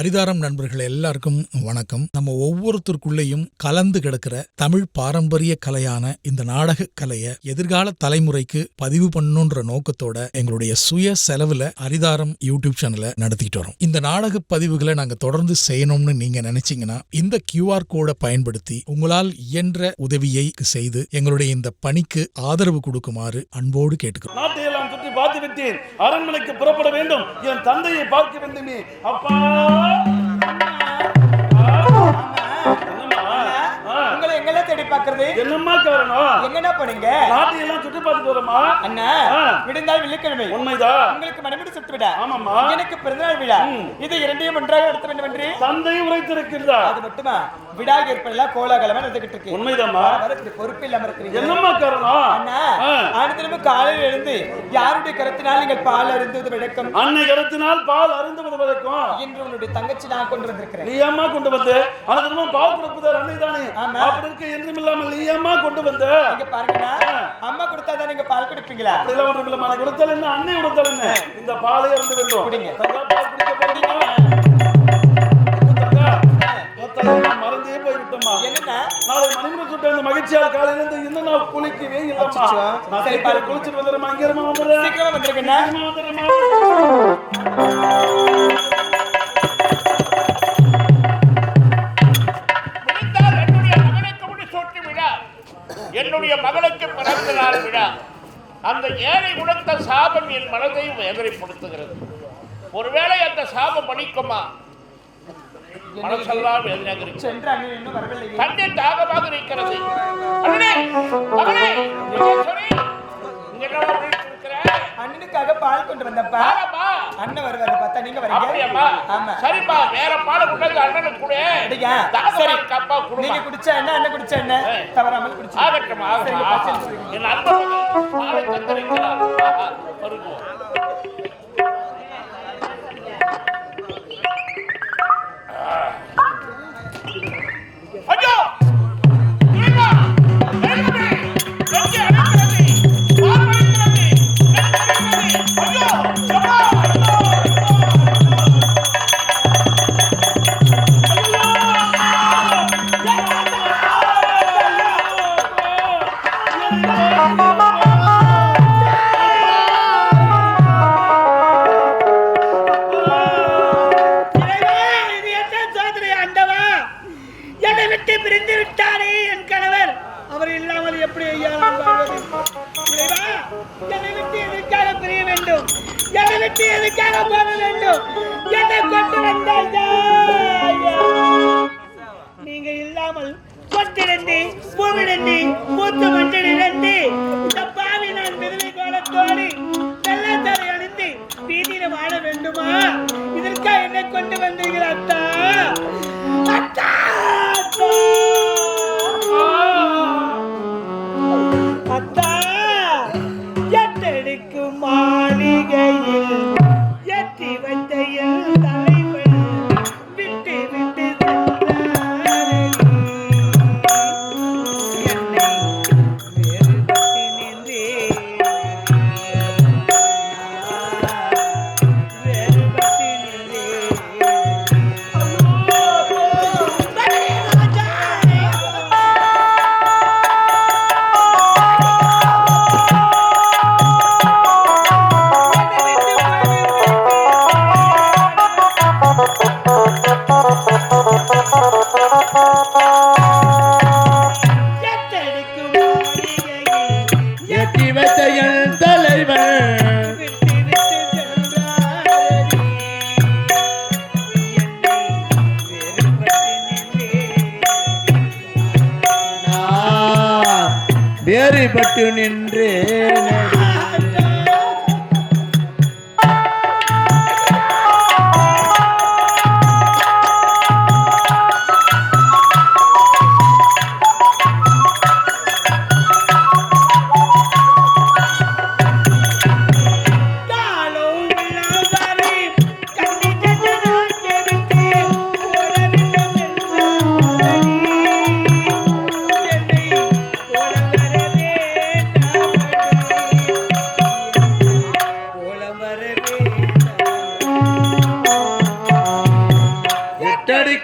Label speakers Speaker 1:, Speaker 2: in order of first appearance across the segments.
Speaker 1: அரிதாரம் நண்பர்கள் எல்லாருக்கும் வணக்கம். நம்ம ஒவ்வொருத்தருக்குள்ளேயும் கலந்து கிடக்கிற தமிழ் பாரம்பரிய கலையான இந்த நாடக கலையை எதிர்கால தலைமுறைக்கு பதிவு பண்ணணுன்ற நோக்கத்தோட எங்களுடைய சுய செலவுல அரிதாரம் யூடியூப் சேனலை நடத்திக்கிட்டு வரோம். இந்த நாடக பதிவுகளை நாங்க தொடர்ந்து செய்யணும்னு நீங்க நினைச்சீங்கன்னா இந்த கியூஆர் கோடை பயன்படுத்தி உங்களால் இயன்ற உதவியை செய்து எங்களுடைய இந்த பணிக்கு ஆதரவு கொடுக்குமாறு அன்போடு கேட்டுக்கிறோம்.
Speaker 2: பார்த்து விட்டேன் அரண்மனைக்கு புறப்பட வேண்டும். என் தந்தையை பார்க்க வேண்டுமே. அப்பா!
Speaker 3: பாக்குறது
Speaker 2: என்னம்மா காரணம்?
Speaker 3: எங்கடா போனீங்க
Speaker 2: நாட்டை எல்லாம் சுற்றி பார்த்துட்டு வரமா
Speaker 3: அண்ணா. விடுந்தால் வெள்ளிக்கிழமை
Speaker 2: உண்மைதான்
Speaker 3: உங்களுக்கு மணிமுடி சுட்டு விடா
Speaker 2: ஆமாம்மா.
Speaker 3: எனக்கு பிறந்தநாள் விழா. இது இரண்டையும் ஒன்றாக நடத்த வேண்டும் என்று
Speaker 2: தந்தை உரைத்திருக்கிறதா
Speaker 3: அது மட்டுமா? விழா ஏற்படலாம் கோலாகலமா நடந்துகிட்டு இருக்கு.
Speaker 2: உண்மைதாம்மா.
Speaker 3: பொறுப்பு இல்லாம இருக்கிறீங்க
Speaker 2: என்னம்மா காரணம்?
Speaker 3: அண்ணா. ஆனந்திரமும் காலையில் எழுந்து யாருடைய கருத்தினால் நீங்கள் பால் அருந்துவது வழக்கம்?
Speaker 2: அன்னை கருத்தினால் பால் அருந்துவது வரைக்கும்
Speaker 3: இன்று உன்னுடைய தங்கச்சி நான் கொண்டு வந்திருக்கிறேன்.
Speaker 2: நீ அம்மா கொண்டு வந்து? அந்த பால் கொடுப்பதார் அன்னை தானே. அப்படி இருக்க என்றும் இல்லாமல் நீ அம்மா கொண்டு வந்த?
Speaker 3: இங்க பாருங்கண்ணா அம்மா கொடுத்தாதான் நீங்க பால் குடிப்பீங்களா?
Speaker 2: அப்படிலாம் ஒன்றும் இல்லை மன கொடுத்தல் என்ன? அன்னை கொடுத்தல் என்ன? இந்த பாலை இறந்து வேண்டும்.
Speaker 3: குடிங்க.
Speaker 2: தங்கா, பால் குடிக்க போறீங்களா? நாளை மணிமுறை சுட்ட இந்த மகிழ்ச்சியால் காலையில இருந்து இன்னும் நான் குளிக்கவே இல்லம்மா. நான்
Speaker 3: சரி, பால்
Speaker 2: குளிச்சுட்டு வந்துடுறேன் அங்கிரமா வந்துடுறேன்.
Speaker 3: சீக்கிரமா.
Speaker 4: முடிந்தால் என்னுடைய மகனுக்கு முடிசூட்டி விழா என்னுடைய மகளுக்கு பிறந்த நாள் விழா அந்த ஏழை கொடுத்த சாபம் என் மனதை வேதனைப்படுத்துகிறது ஒருவேளை அந்த சாபம் பலிக்குமா மனசெல்லாம் வேதனையாக
Speaker 3: சென்று இன்னும் வரவில்லையே
Speaker 4: கண்ணீர் தாகமாக இருக்கிறது அண்ணனே மகனே?
Speaker 3: அண்ணனுக்காக பால் கொண்டு வந்தப்பா. அண்ணன் வருவாரு பார்த்தா நீங்க வரீங்க. ஆமா.
Speaker 4: சரிப்பா வேற பால் உள்ளது அண்ணனுக்கு கூட? தாகமா
Speaker 3: சரி.
Speaker 4: குடும்பம்
Speaker 3: நீங்க குடிச்ச என்ன அண்ணன் குடிச்ச என்ன
Speaker 4: ஏய்.
Speaker 3: தவறாமல் குடிச்சு.
Speaker 4: ஆகட்டும் ஆகட்டும். என் அன்பு பாலை
Speaker 5: கொட்டிடந்தி பூவிடந்தி மூத்து மட்டிடந்தி இந்த பாவி நான் விதவை கோலத்தோடி வெள்ளத்தரை அணிந்து வீதியில வாழ வேண்டுமா? இதற்காக என்னை கொண்டு வந்தீர்கள் அத்தா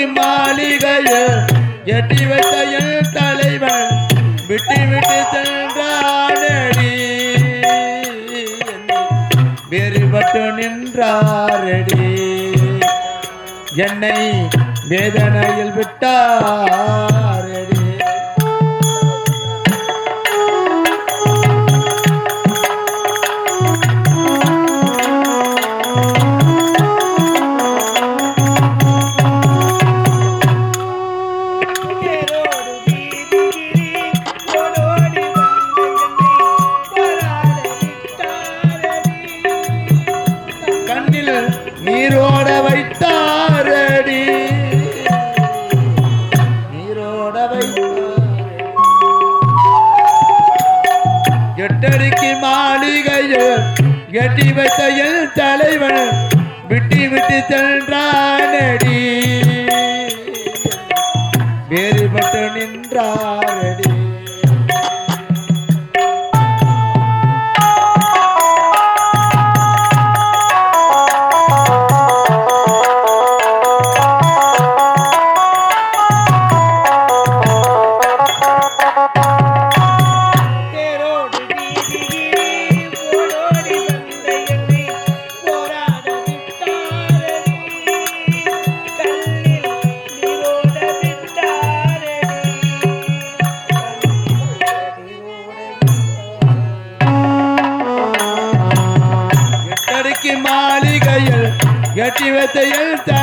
Speaker 5: நோக்கி மாளிகையில் எட்டி வைத்த என் தலைவன் விட்டு விட்டு சென்றாரடி வெறிபட்டு
Speaker 6: நின்றாரடி. என்னை வேதனையில் விட்டார். வேறுபட்டு நின்றாரடி.
Speaker 3: that
Speaker 5: they ain't.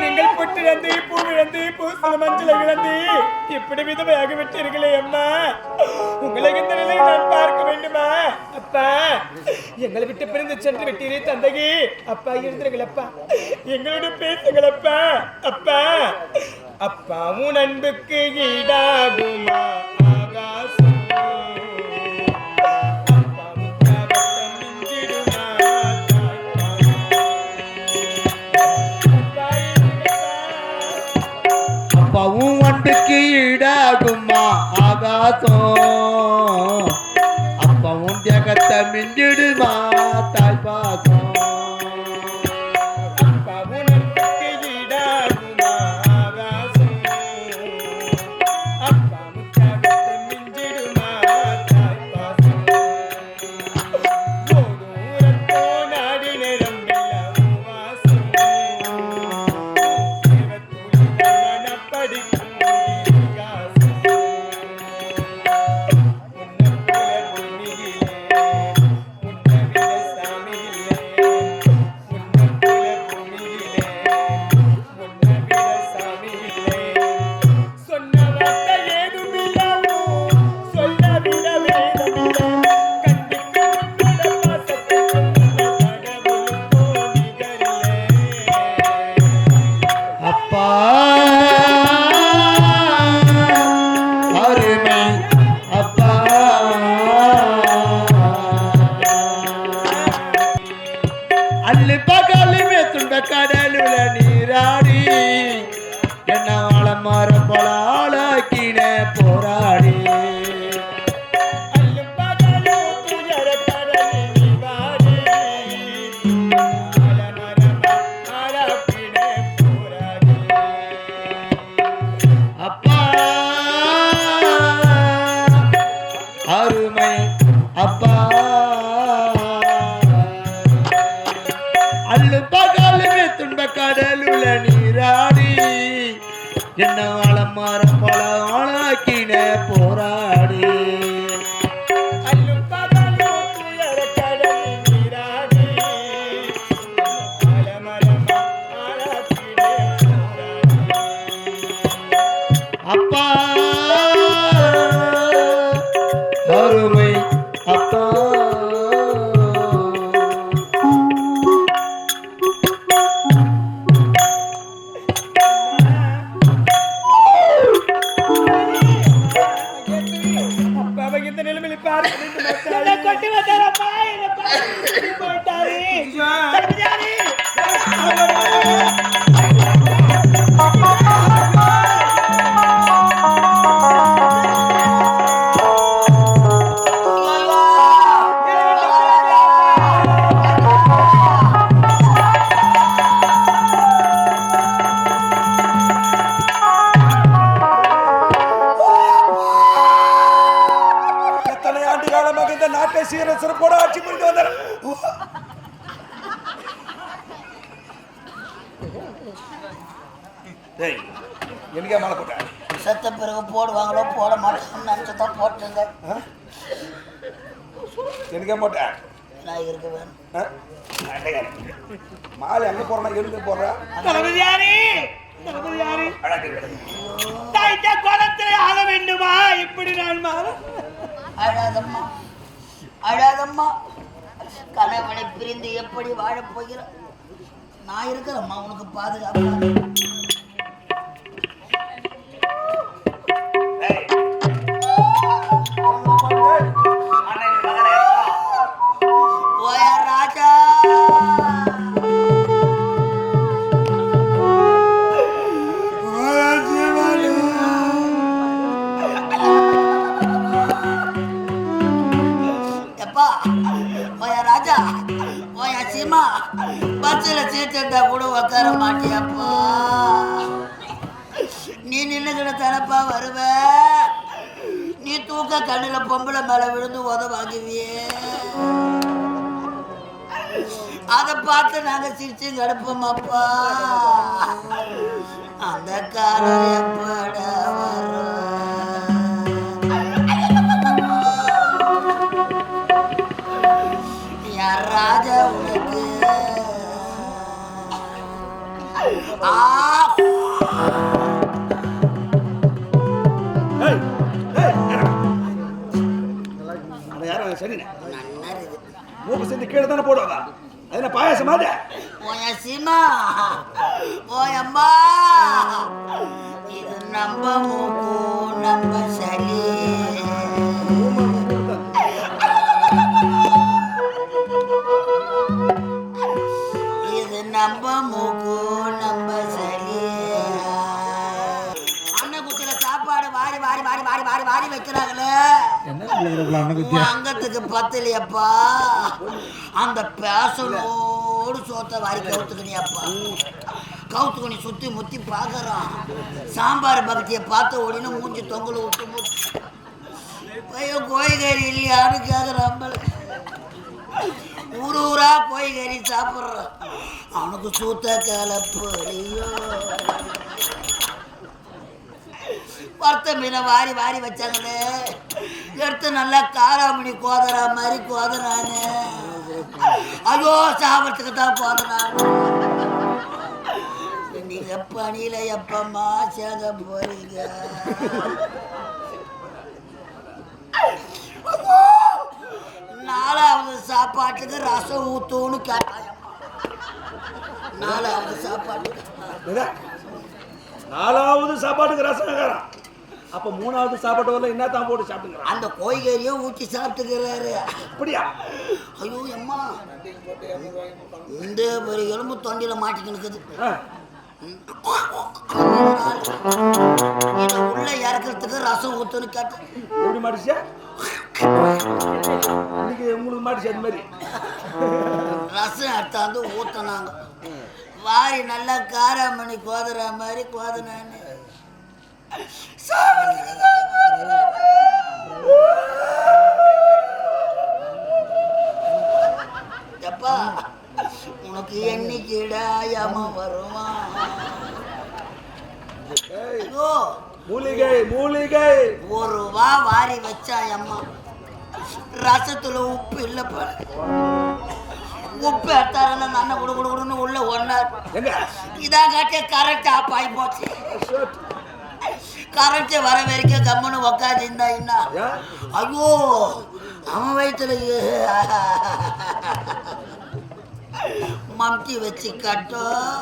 Speaker 3: நீங்கள் புற்றிழந்து பூவிழந்து பூசல மஞ்சள் இழந்து இப்படி விதவையாக விட்டீர்களே அம்மா. உங்களை இந்த நிலையை நான் பார்க்க வேண்டுமா? அப்பா எங்களை விட்டு பிரிந்து சென்று விட்டீரே தந்தகி அப்பா இருந்துருங்களப்பா எங்களோட பேசுங்களப்பா அப்பா.
Speaker 6: அப்பாவும் அன்புக்கு ஈடாகுமா?
Speaker 5: ஆகாச டேய் எனக்கே மாலை போட்டேன்
Speaker 7: செத்த பிறகு போடுவாங்களோ போட மாட்டாங்கன்னு நினச்சி தான் போட்டுங்க
Speaker 5: எனக்கே போட்டேன்
Speaker 7: நான் இருக்க வேணும்?
Speaker 5: மாலை எங்க போடுறா
Speaker 7: தளபதியாரே தளபதியாரே நான் இந்த குளத்தில் ஆக வேண்டுமா? இப்படி நான் மாற அழாதம்மா அழாதம்மா. கணவனை பிரிந்து எப்படி வாழப் போகிறான் நான் இருக்கிறேம்மா உனக்கு பாதுகாப்பு? ஓயா சீமா சீட் இருந்தா கூட உட்கார மாட்டியாப்பா. நீ நின்னுக்கிற தனப்பா வருவ. நீ தூக்க கண்ணில் பொம்பளை மேலே விழுந்து உதவாங்குவியே அதை பார்த்து நாங்கள் சிரிச்சு கிடப்போமாப்பா. அந்த காரப்பட எப்பட வரும்
Speaker 5: யாரும் சரிண்ணே மூக்கு சேர்ந்து கீழே தானே போடுவாங்க என்ன பாயாசம். மாதிரி
Speaker 7: ஓயம்மா இது நம்ம மூக்கு நம்ம சளி. இது? நம்ம மூக்கு நம்ம சளி அண்ணன் குத்திர சாப்பாடு வாரி வாரி வாரி வாரி வாரி வாரி வைக்கிறாங்களே உன் அங்கத்துக்கு பத்தலையப்பா. அந்த பேசலோடு சோத்தை வாரி கவுத்துக்கணியப்பா கவுத்துக்கணி சுத்தி முத்தி பார்க்கறான் சாம்பார் பக்தியை பார்த்த உடனே மூஞ்சி தொங்கல் விட்டு முத்து. பையன் கோய்கறி இல்லையான்னு கேட்குறான் ஊர் ஊரா கோய்கறி சாப்பிட்றான் அவனுக்கு சூத்த கலப்படியோ வறுத்த மீனை வாரி வாரி வச்சாங்களே. எடுத்து நல்லா காராமணி கோதரா மாதிரி கோதரானு ஐயோ சாப்பிட்றதுக்கு தான் கோதரானு நீங்க பணியில எப்பமா சேத போறீங்க ஐயோ! நாலாவது சாப்பாட்டுக்கு ரசம் ஊத்தூன்னு கேட்டாயம்மா நாலாவது சாப்பாட்டுக்கு?
Speaker 5: நாலாவது சாப்பாட்டுக்கு ரசம் வைக்கிறான் அப்ப மூணாவது சாப்பாட்டு வரல என்ன தான் போட்டு சாப்பிட்டுக்கிறான்
Speaker 7: அந்த கோய்கறியும் ஊற்றி சாப்பிட்டுக்கிறாரு.
Speaker 5: அப்படியா?
Speaker 7: ஐயோ அம்மா இந்த ஒரு எலும்பு தொண்டில மாட்டிக்கிட்டு இருக்குது உள்ள இறக்கிறதுக்கு ரசம் ஊத்துன்னு கேட்டேன்.
Speaker 5: எப்படி மாட்டிச்சா? இன்னைக்கு உங்களுக்கு மாட்டிச்சு அது மாதிரி.
Speaker 7: ரசம் எடுத்தாந்து ஊத்தினாங்க வாரி நல்லா காராமணி கோதுற மாதிரி கோதுனான்னு. எப்பா உனக்கு என்னைக்குடா யம வருமா? ஐயோ
Speaker 5: மூலிகை மூலிகை.
Speaker 7: ஒரு ரூபா வாரி வச்சா அம்மா. ரசத்துல உப்பு இல்லை பாரு உப்பு எடுத்தாருன்னா நன்ன குடு குடு குடுன்னு உள்ள ஒன்னார் இதான் காட்டிய கரண்ட் ஆஃப் ஆகி போச்சு. கரண்ட் வர வரைக்கும் கம்முன்னு உக்காந்து இருந்தா என்ன? ஐயோ அவன் வயிற்றுல மம்டி வச்சு காட்டும்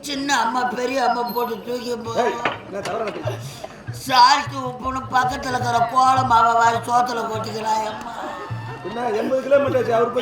Speaker 7: சின்ன அம்மா பெரிய அம்மா போட்டு தூக்கி சால்ட்டு உப்புன்னு பக்கத்தில் இருக்கிற கோல மாவை வாய் சோத்துல கொட்டிக்கிறாய் அம்மா.
Speaker 5: எண்பது கிலோமீட்டர் அவர்